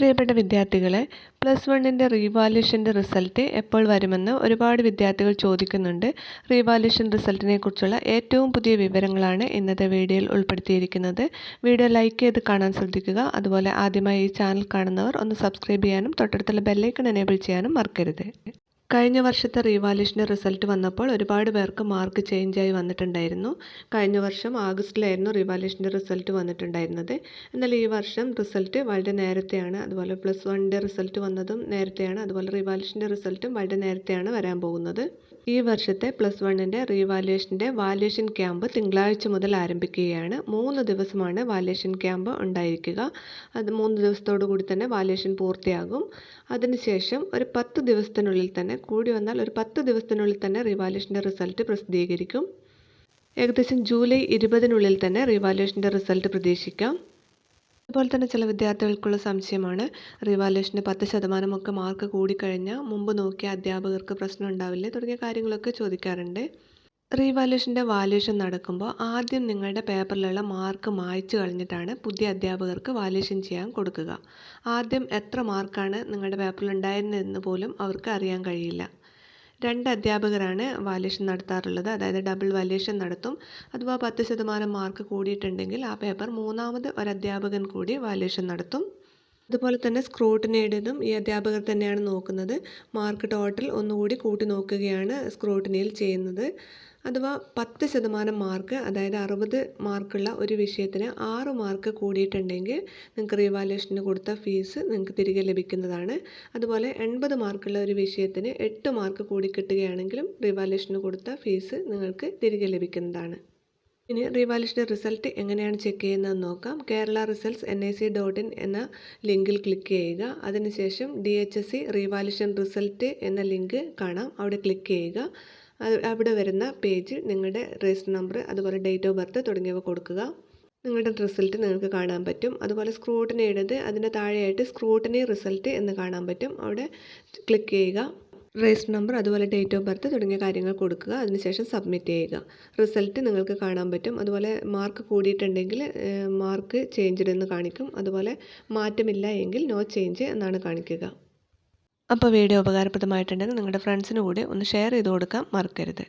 പ്രിയപ്പെട്ട വിദ്യാർത്ഥികളെ പ്ലസ് വണ്ണിന്റെ റീവാല്യൂഷന്റെ റിസൾട്ട് എപ്പോൾ വരുമെന്ന് ഒരുപാട് വിദ്യാർത്ഥികൾ ചോദിക്കുന്നുണ്ട്. റീവാല്യൂഷൻ റിസൾട്ടിനെ കുറിച്ചുള്ള ഏറ്റവും പുതിയ വിവരങ്ങളാണ് ഇന്നത്തെ വീഡിയോയിൽ ഉൾപ്പെടുത്തിയിരിക്കുന്നത്. വീഡിയോ ലൈക്ക് ചെയ്ത് കാണാൻ ശ്രദ്ധിക്കുക. അതുപോലെ ആദ്യമായി ഈ ചാനൽ കാണുന്നവർ ഒന്ന് സബ്സ്ക്രൈബ് ചെയ്യാനും തൊട്ടടുത്തുള്ള ബെല്ലൈക്കൺ എനേബിൾ ചെയ്യാനും മറക്കരുത്. കഴിഞ്ഞ വർഷത്തെ റീവാല്യൂഷന്റെ റിസൾട്ട് വന്നപ്പോൾ ഒരുപാട് പേർക്ക് മാർക്ക് ചേഞ്ചായി വന്നിട്ടുണ്ടായിരുന്നു. കഴിഞ്ഞ വർഷം ആഗസ്റ്റിലായിരുന്നു റീവാല്യൂഷന്റെ റിസൾട്ട് വന്നിട്ടുണ്ടായിരുന്നത്. എന്നാൽ ഈ വർഷം റിസൾട്ട് വളരെ നേരത്തെയാണ് അതുപോലെ പ്ലസ് വണ്ണിന്റെ റിസൾട്ട് വന്നതും നേരത്തെയാണ് അതുപോലെ റീവാല്യൂഷന്റെ റിസൾട്ടും വളരെ നേരത്തെയാണ് വരാൻ പോകുന്നത്. ഈ വർഷത്തെ പ്ലസ് വണ്ണിന്റെ റീവാല്യുവേഷന്റെ വാല്യുവേഷൻ ക്യാമ്പ് തിങ്കളാഴ്ച മുതൽ ആരംഭിക്കുകയാണ്. മൂന്ന് ദിവസമാണ് വാല്യുവേഷൻ ക്യാമ്പ് ഉണ്ടായിരിക്കുക. അത് മൂന്ന് ദിവസത്തോടു കൂടി തന്നെ വാല്യുവേഷൻ പൂർത്തിയാകും. അതിനുശേഷം ഒരു പത്ത് ദിവസത്തിനുള്ളിൽ തന്നെ കൂടി വന്നാൽ ഒരു പത്ത് ദിവസത്തിനുള്ളിൽ തന്നെ റീവാലുവേഷന്റെ റിസൾട്ട് പ്രസിദ്ധീകരിക്കും. ഏകദേശം ജൂലൈ ഇരുപതിനുള്ളിൽ തന്നെ റിവാല്യൂഷന്റെ റിസൾട്ട് പ്രതീക്ഷിക്കാം. അതുപോലെ തന്നെ ചില വിദ്യാർത്ഥികൾക്കുള്ള സംശയമാണ്. റിവാലുവേഷന് പത്ത് ശതമാനമൊക്കെ മാർക്ക് കൂടിക്കഴിഞ്ഞാൽ മുമ്പ് നോക്കിയ അധ്യാപകർക്ക് പ്രശ്നം ഉണ്ടാവില്ലേ തുടങ്ങിയ കാര്യങ്ങളൊക്കെ ചോദിക്കാറുണ്ട്. റീവാലുവേഷന്റെ വാല്യുവേഷൻ നടക്കുമ്പോൾ ആദ്യം നിങ്ങളുടെ പേപ്പറിലുള്ള മാർക്ക് മായ്ച്ചു കളഞ്ഞിട്ടാണ് പുതിയ അധ്യാപകർക്ക് വാല്യുവേഷൻ ചെയ്യാൻ കൊടുക്കുക. ആദ്യം എത്ര മാർക്കാണ് നിങ്ങളുടെ പേപ്പറിൽ ഉണ്ടായിരുന്നതെന്ന് പോലും അവർക്ക് അറിയാൻ കഴിയില്ല. രണ്ട് അധ്യാപകരാണ് വാല്യേഷൻ നടത്താറുള്ളത്. അതായത് ഡബിൾ വാല്യേഷൻ നടത്തും. അഥവാ പത്ത് ശതമാനം മാർക്ക് കൂടിയിട്ടുണ്ടെങ്കിൽ ആ പേപ്പർ മൂന്നാമത് ഒരു അധ്യാപകൻ കൂടി വാല്യേഷൻ നടത്തും. അതുപോലെ തന്നെ സ്ക്രൂട്ടിനിയുടേതും ഈ അധ്യാപകർ തന്നെയാണ് നോക്കുന്നത്. മാർക്ക് ടോട്ടൽ ഒന്നുകൂടി കൂട്ടി നോക്കുകയാണ് സ്ക്രൂട്ടിനിയിൽ ചെയ്യുന്നത്. അഥവാ പത്ത് ശതമാനം മാർക്ക് അതായത് അറുപത് മാർക്കുള്ള ഒരു വിഷയത്തിന് ആറ് മാർക്ക് കൂടിയിട്ടുണ്ടെങ്കിൽ നിങ്ങൾക്ക് റീവാലുവേഷന് കൊടുത്ത ഫീസ് നിങ്ങൾക്ക് തിരികെ ലഭിക്കുന്നതാണ്. അതുപോലെ എൺപത് മാർക്കുള്ള ഒരു വിഷയത്തിന് എട്ട് മാർക്ക് കൂടി കിട്ടുകയാണെങ്കിലും റീവാലുവേഷന് കൊടുത്ത ഫീസ് നിങ്ങൾക്ക് തിരികെ ലഭിക്കുന്നതാണ്. ഇനി റീവാലുവേഷന്റെ റിസൾട്ട് എങ്ങനെയാണ് ചെക്ക് ചെയ്യുന്നതെന്ന് നോക്കാം. Kerala results N I C dot in എന്ന ലിങ്കിൽ ക്ലിക്ക് ചെയ്യുക. അതിനുശേഷം D H S C revaluation result എന്ന ലിങ്ക് കാണാം. അവിടെ ക്ലിക്ക് ചെയ്യുക. അവിടെ വരുന്ന പേജിൽ നിങ്ങളുടെ രജിസ്റ്റർ നമ്പർ അതുപോലെ ഡേറ്റ് ഓഫ് ബർത്ത് തുടങ്ങിയവ കൊടുക്കുക. നിങ്ങളുടെ റിസൾട്ട് നിങ്ങൾക്ക് കാണാൻ പറ്റും. അതുപോലെ സ്ക്രൂട്ടിനിയുടേത് അതിന്റെ താഴെയായിട്ട് സ്ക്രൂട്ടിനി റിസൾട്ട് എന്ന് കാണാൻ പറ്റും. അവിടെ ക്ലിക്ക് ചെയ്യുക. രജിസ്റ്റർ നമ്പർ അതുപോലെ ഡേറ്റ് ഓഫ് ബർത്ത് തുടങ്ങിയ കാര്യങ്ങൾ കൊടുക്കുക. അതിനുശേഷം സബ്മിറ്റ് ചെയ്യുക. റിസൾട്ട് നിങ്ങൾക്ക് കാണാൻ പറ്റും. അതുപോലെ മാർക്ക് കൂടിയിട്ടുണ്ടെങ്കിൽ മാർക്ക് ചേഞ്ച്ഡ് എന്ന് കാണിക്കും. അതുപോലെ മാറ്റമില്ല എങ്കിൽ നോ ചേഞ്ച് എന്നാണ് കാണിക്കുക. അപ്പോൾ വീഡിയോ ഉപകാരപ്രദമായിട്ടുണ്ടെങ്കിൽ നിങ്ങളുടെ ഫ്രണ്ട്സിന് കൂടി ഒന്ന് ഷെയർ ചെയ്ത് കൊടുക്കാൻ മറക്കരുത്.